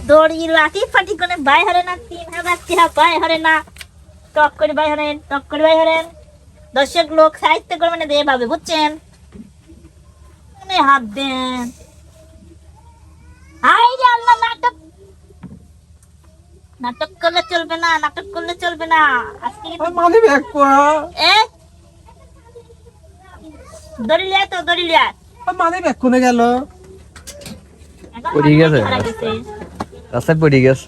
দড়ি লাঠি ফাটি করে বাই হরে না তিন হাজার টাকা বাই হরে না। টক করে বাই হরেন টক করে বাই হরেন। দর্শক লোক সাহিত্য করে মানে দিয়ে পাবে বুঝছেন? মানে হাত দেন। হাই রে আল্লাহ নাটক। নাটক করলে চলবে না নাটক করলে চলবে না। আজকে মানি ব্যাগ এ? দড়ি লিয়া তো দড়ি লিয়া। মানি ব্যাগ কোনে গেল। হারা গেছে। রাস্তায় পড়ে গেছে।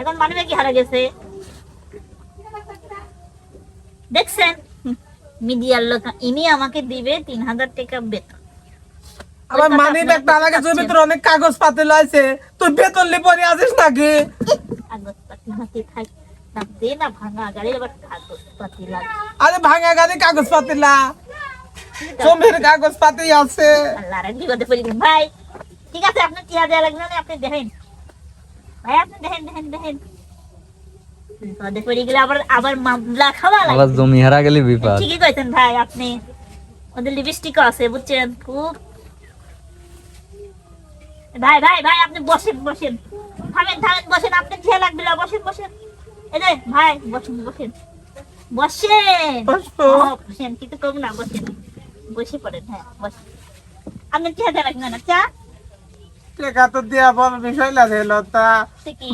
এখন মানবে কি হারা গেছে? দেখছেন? মিডিয়ার লোক ইনি আমাকে দিবে তিন হাজার টাকা বেতন। আমার মানি অনেক কাগজ পাতি লাইছে তুই বেতন লি পরে আছিস নাকি? কাগজপাতি হাতে থাক। না দে না ভাঙা আবার লাগে আরে ভাঙা গাড়ি কাগজ পাতি লা জমির কাগজ পাতি আছে। আল্লাহ রে বিপদে পড়ে ভাই ঠিক আছে আপনার কি হাজার লাগবে না আপনি দেখেন। ভাই আপনি দেখেন দেখেন দেখেন। বিপদে পড়ে গেলে আবার আবার মামলা খাওয়া আবার জমি হারা গেলে বিপদ। ঠিকই কইছেন ভাই আপনি। ওদের লিপস্টিকও আছে বুঝছেন? খুব ভাই ভাই ভাই আপনি বসেন বসেন। থামেন থামেন বসেন আপনি খেয়ে লাগবে না বসেন বসেন। এই যে ভাই বসেন বসেন। বসেন। কিন্তু কম না বসেন। বসে পড়েন হ্যাঁ বসেন। আপনি খেয়ে লাগবে না চা? টাকা তো দেয়া বড় বিষয়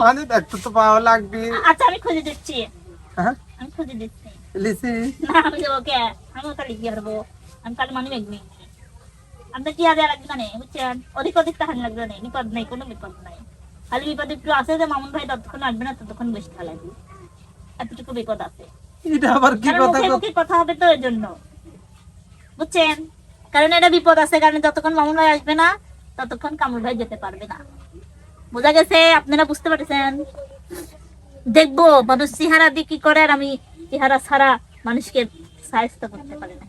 মানি তো তো পাওয়া লাগবে। আচ্ছা আমি খুঁজে দিচ্ছি। হ্যাঁ? আমি খুঁজে দিচ্ছি। লিসি। না আমি যাব কে? আমি কালি হারবো আমি কালি মানি কি হাজার লাগবে না বুঝছেন? অধিক অধিক তাহান লাগবে না বিপদ নাই কোনো বিপদ নাই। খালি বিপদ একটু আছে যে মামুন ভাই ততক্ষণ আসবে না ততক্ষণ বেশি লাগবে। এতটুকু বিপদ আছে। এটা আবার কি কথা কথা হবে তো এর জন্য বুঝছেন? কারণ এটা বিপদ আছে কারণ যতক্ষণ মামুন ভাই আসবে না ততক্ষণ কামুল ভাই যেতে পারবে না। বোঝা গেছে? আপনারা বুঝতে পারছেন? দেখব মানুষ চেহারা দিয়ে কি করে আর আমি চেহারা ছাড়া মানুষকে সাহায্য করতে পারি না।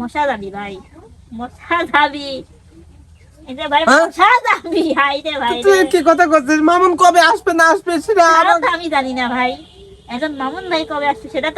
মশা যাবি ভাই মশা যাবি হ্যাঁ? মামুন কবে আসবে না আসবে সেটা আমি জানি না ভাই। এখন মামুন ভাই কবে আসছে সেটা